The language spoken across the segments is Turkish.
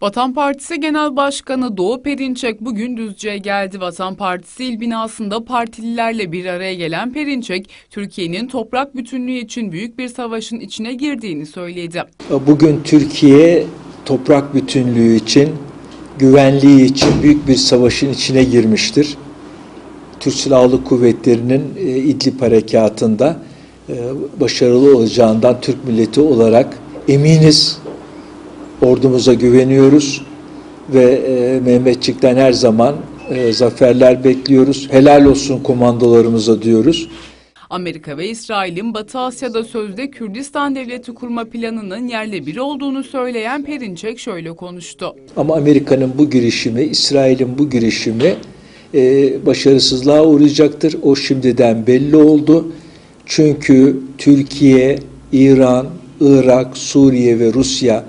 Vatan Partisi Genel Başkanı Doğu Perinçek bugün Düzce'ye geldi. Vatan Partisi il binasında partililerle bir araya gelen Perinçek, Türkiye'nin toprak bütünlüğü için büyük bir savaşın içine girdiğini söyledi. Bugün Türkiye toprak bütünlüğü için, güvenliği için büyük bir savaşın içine girmiştir. Türk Silahlı Kuvvetleri'nin e, İdlib harekatında e, başarılı olacağından Türk milleti olarak eminiz. Ordumuza güveniyoruz ve e, Mehmetçik'ten her zaman e, zaferler bekliyoruz. Helal olsun komandolarımıza diyoruz. Amerika ve İsrail'in Batı Asya'da sözde Kürdistan devleti kurma planının yerle bir olduğunu söyleyen Perinçek şöyle konuştu. Ama Amerika'nın bu girişimi, İsrail'in bu girişimi e, başarısızlığa uğrayacaktır. O şimdiden belli oldu. Çünkü Türkiye, İran, Irak, Suriye ve Rusya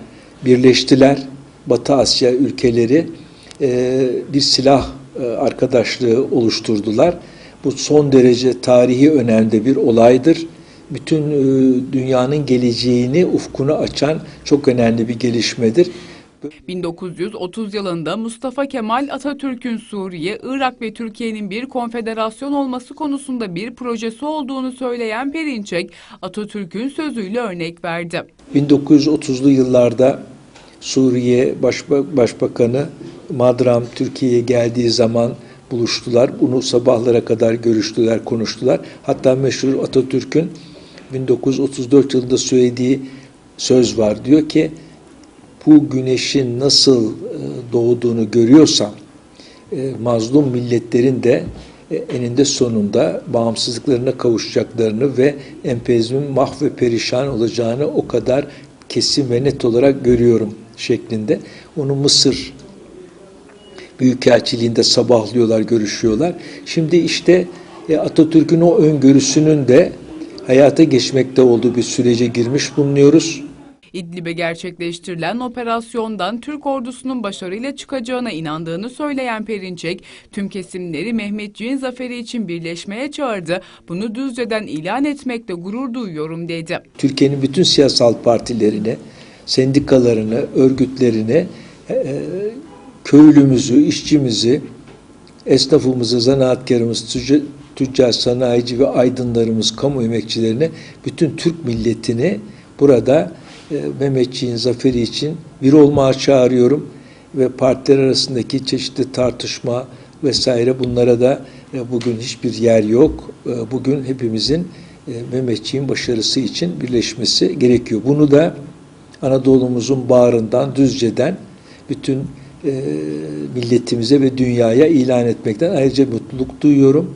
birleştiler. Batı Asya ülkeleri e, bir silah e, arkadaşlığı oluşturdular. Bu son derece tarihi önemli bir olaydır. Bütün e, dünyanın geleceğini, ufkunu açan çok önemli bir gelişmedir. 1930 yılında Mustafa Kemal Atatürk'ün Suriye, Irak ve Türkiye'nin bir konfederasyon olması konusunda bir projesi olduğunu söyleyen Perinçek, Atatürk'ün sözüyle örnek verdi. 1930'lu yıllarda Suriye Başba- Başbakanı Madram Türkiye'ye geldiği zaman buluştular. Bunu sabahlara kadar görüştüler, konuştular. Hatta meşhur Atatürk'ün 1934 yılında söylediği söz var. Diyor ki bu güneşin nasıl e, doğduğunu görüyorsam e, mazlum milletlerin de e, eninde sonunda bağımsızlıklarına kavuşacaklarını ve emperyalizmin mah ve perişan olacağını o kadar kesin ve net olarak görüyorum şeklinde. Onu Mısır Büyükelçiliğinde sabahlıyorlar, görüşüyorlar. Şimdi işte e, Atatürk'ün o öngörüsünün de hayata geçmekte olduğu bir sürece girmiş bulunuyoruz. İdlib'e gerçekleştirilen operasyondan Türk ordusunun başarıyla çıkacağına inandığını söyleyen Perinçek, tüm kesimleri Mehmetçiğin zaferi için birleşmeye çağırdı. Bunu Düzce'den ilan etmekle gurur duyuyorum dedi. Türkiye'nin bütün siyasal partilerini, sendikalarını, örgütlerini, e, e, köylümüzü, işçimizi, esnafımızı, zanaatkarımız, tüccar, sanayici ve aydınlarımız, kamu emekçilerini, bütün Türk milletini burada e, Mehmetçiğin zaferi için bir olmaya çağırıyorum ve partiler arasındaki çeşitli tartışma vesaire bunlara da bugün hiçbir yer yok. Bugün hepimizin Mehmetçiğin başarısı için birleşmesi gerekiyor. Bunu da Anadolu'muzun bağrından, Düzce'den bütün e, milletimize ve dünyaya ilan etmekten ayrıca mutluluk duyuyorum.